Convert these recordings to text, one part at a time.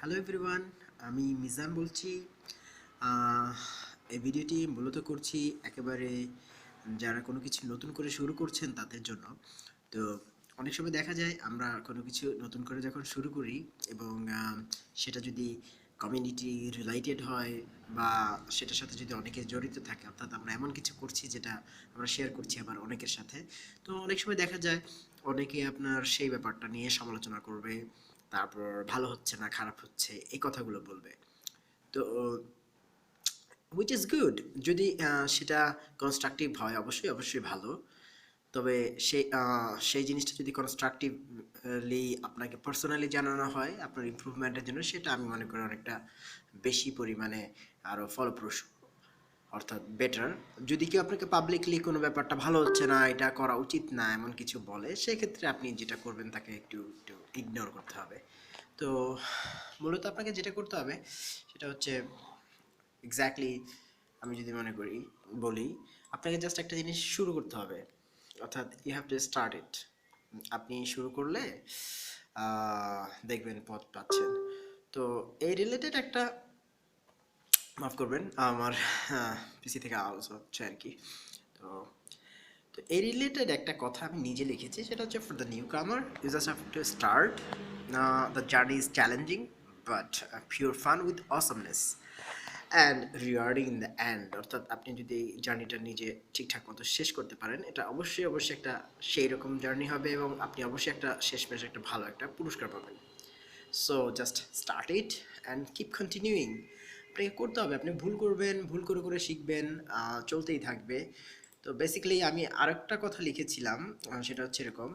Hello everyone আমি মিজান বলছি। এই ভিডিওটি মূলত করছি একেবারে যারা কোনো কিছু নতুন করে শুরু করছেন তাদের জন্য। তো অনেক সময় দেখা যায় আমরা কোনো কিছু নতুন করে যখন শুরু করি এবং সেটা যদি কমিউনিটি রিলেটেড হয় বা সেটার সাথে যদি অনেকে জড়িত থাকে, অর্থাৎ আমরা এমন কিছু করছি যেটা আমরা শেয়ার করছি আবার অনেকের সাথে। তো অনেক সময় দেখা যায় অনেকে আপনার সেই ব্যাপারটা নিয়ে সমালোচনা করবে তারপর ভালো হচ্ছে না, খারাপ হচ্ছে, এই কথাগুলো বলবে। তো উইচ ইজ গুড যদি সেটা কনস্ট্রাকটিভ হয়, অবশ্যই অবশ্যই ভালো। তবে সেই সেই জিনিসটা যদি কনস্ট্রাকটিভলি আপনাকে পার্সোনালি জানানো হয়, আপনার ইম্প্রুভমেন্টের জন্য, সেটা আমি মনে করি অনেকটা বেশি পরিমাণে আরও ফলপ্রসূ। অর্থাৎ বেটার যদি কেউ আপনাকে পাবলিকলি কোনো ব্যাপারটা ভালো হচ্ছে না, এটা করা উচিত না, এমন কিছু বলে, সেক্ষেত্রে আপনি যেটা করবেন তাকে একটু একটু ইগনোর করতে হবে। তো মূলত আপনাকে যেটা করতে হবে, সেটা হচ্ছে এক্স্যাক্টলি আমি যদি মনে করি, বলি, আপনাকে জাস্ট একটা জিনিস শুরু করতে হবে। অর্থাৎ you have to start it আপনি শুরু করলে দেখবেন পথ পাচ্ছেন। তো এই রিলেটেড একটা মাফ করবেন, আমার পিসি থেকে আওয়াজ হচ্ছে আর কি। তো তো এই রিলেটেড একটা কথা আমি নিজে লিখেছি, সেটা হচ্ছে for the newcomer you just have to start the journey is challenging but pure fun with awesomeness and rewarding in the end অর্থাৎ আপনি যদি এই জার্নিটা নিজে ঠিকঠাক মতো শেষ করতে পারেন, এটা অবশ্যই অবশ্যই একটা সেই রকম জার্নি হবে এবং আপনি অবশ্যই একটা শেষমেশ, একটা ভালো একটা পুরস্কার পাবেন। So just start it and keep continuing আপনাকে করতে হবে। আপনি ভুল করবেন, ভুল করে করে শিখবেন চলতেই থাকবে। তো বেসিক্যালি আমি আরেকটা কথা লিখেছিলাম সেটা হচ্ছে এরকম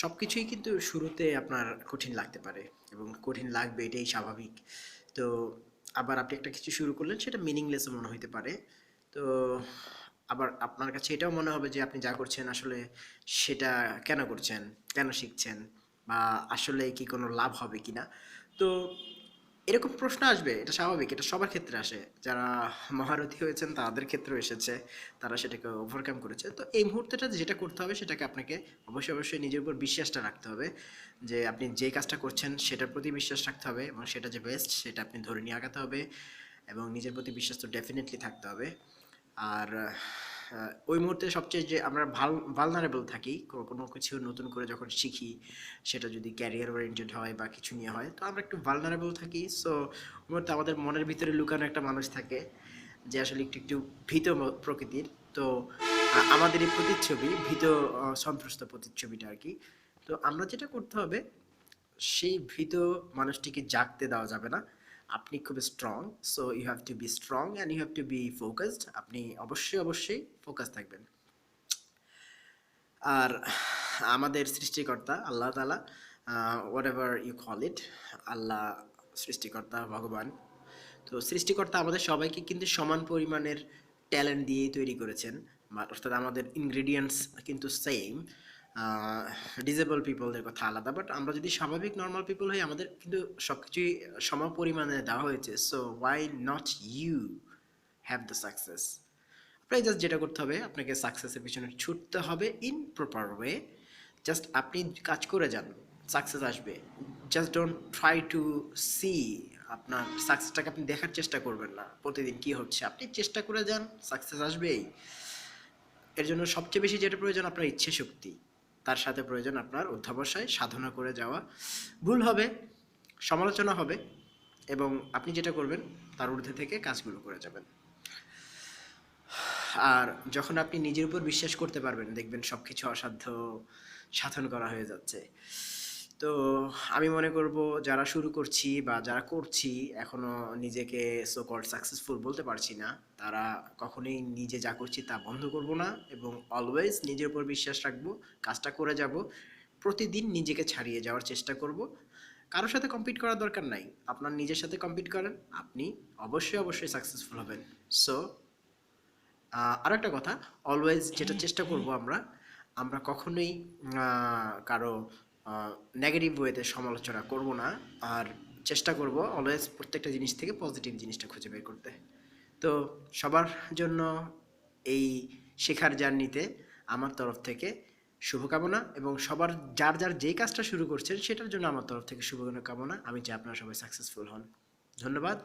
সব কিছুই কিন্তু শুরুতে আপনার কঠিন লাগতে পারে এবং কঠিন লাগবে, এটাই স্বাভাবিক। তো আবার আপনি একটা কিছু শুরু করলেন, সেটা মিনিংলেসও মনে হইতে পারে। তো আবার আপনার কাছে এটাও মনে হবে যে আপনি যা করছেন আসলে সেটা কেন করছেন, কেন শিখছেন বা আসলে কি কোনো লাভ হবে কিনা। তো এরকম প্রশ্ন আসবে, এটা স্বাভাবিক, এটা সবার ক্ষেত্রে আসে। যারা মহারথী হয়েছেন, তাদের ক্ষেত্রেও এসেছে, তারা সেটাকে ওভারকাম করেছে। তো এই মুহূর্তেটা যেটা করতে হবে, সেটাকে আপনাকে অবশ্যই অবশ্যই নিজের উপর বিশ্বাসটা রাখতে হবে, যে আপনি যে কাজটা করছেন, সেটার প্রতি বিশ্বাস রাখতে হবে এবং সেটা যে বেস্ট সেটা আপনি ধরে নিয়ে আগাতে হবে এবং নিজের প্রতি বিশ্বাস তো ডেফিনেটলি থাকতে হবে। আর ওই মুহূর্তে সবচেয়ে যে আমরা ভালো ভালনারেবল থাকি কোনো কিছু নতুন করে যখন শিখি, সেটা যদি ক্যারিয়ার ওরিয়েন্টেড হয় বা কিছু নিয়ে হয়, তো আমরা একটু ভালনারেবল থাকি। সো ওই মুহূর্তে আমাদের মনের ভিতরে লুকানো একটা মানুষ থাকে, যে আসলে একটু একটু ভীত প্রকৃতির। তো আমাদের এই প্রতিচ্ছবি, ভীত সন্ত্রস্ত প্রতিচ্ছবিটা আর কি। তো আমরা যেটা করতে হবে, সেই ভীত মানুষটিকে জাগতে দেওয়া যাবে না। আপনি খুব strong so you have to be strong and you have to be focused আপনি অবশ্যই অবশ্যই ফোকাস থাকবেন। আর আমাদের সৃষ্টিকর্তা, আল্লাহ তালা whatever you call it Allah সৃষ্টিকর্তা, ভগবান। তো সৃষ্টিকর্তা আমাদের সবাইকে কিন্তু সমান পরিমাণের ট্যালেন্ট দিয়েই তৈরি করেছেন অর্থাৎ আমাদের ইনগ্রিডিয়েন্টস কিন্তু সেম ডিজেবল পিপলদের কথা আলাদা বাট আমরা যদি স্বাভাবিক নর্মাল পিপল হই, আমাদের কিন্তু সব কিছুই সম পরিমাণে দেওয়া হয়েছে so why not you have the success আপনাকে জাস্ট যেটা করতে হবে, আপনাকে সাকসেসের পিছনে ছুটতে হবে ইন প্রপার ওয়ে জাস্ট আপনি কাজ করে যান সাকসেস আসবে just don't try to see আপনার সাকসেসটাকে আপনি দেখার চেষ্টা করবেন না, প্রতিদিন কি হচ্ছে, আপনি চেষ্টা করে যান সাকসেস আসবেই। এর জন্য সবচেয়ে বেশি যেটা প্রয়োজন, আপনার ইচ্ছে শক্তি তার সাথে প্রয়োজন আপনার অধ্যাবসায়, সাধনা করে যাওয়া। ভুল হবে, সমালোচনা হবে এবং আপনি যেটা করবেন, তার ঊর্ধ্বে থেকে কাজগুলো করে যাবেন। আর যখন আপনি নিজের উপর বিশ্বাস করতে পারবেন, দেখবেন সব কিছু অসাধ্য সাধন করা হয়ে যাচ্ছে। তো আমি মনে করব যারা শুরু করছি বা যারা করছি এখনও নিজেকে সো কল্ড সাকসেসফুল বলতে পারছি না তারা কখনোই নিজে যা করছি তা বন্ধ করব না এবং অলওয়েজ নিজের উপর বিশ্বাস রাখব কাজটা করে যাব প্রতিদিন নিজেকে ছাড়িয়ে যাওয়ার চেষ্টা করব। কারোর সাথে কম্পিট করার দরকার নাই আপনার নিজের সাথে কম্পিট করেন আপনি অবশ্যই অবশ্যই সাকসেসফুল হবেন। সো আর একটা কথা অলওয়েজ যেটা চেষ্টা করব আমরা আমরা কখনোই কারও নেগেটিভ ওয়েতে সমালোচনা করব না, আর চেষ্টা করব অলওয়েজ প্রত্যেকটা জিনিস থেকে পজিটিভ জিনিসটা খুঁজে বের করতে। তো সবার জন্য এই শেখার জার্নিতে আমার তরফ থেকে শুভকামনা এবং সবার যার যার যেই কাজটা শুরু করছেন সেটার জন্য আমার তরফ থেকে শুভকামনা। আমি চাই আপনারা সবাই সাকসেসফুল হন। ধন্যবাদ।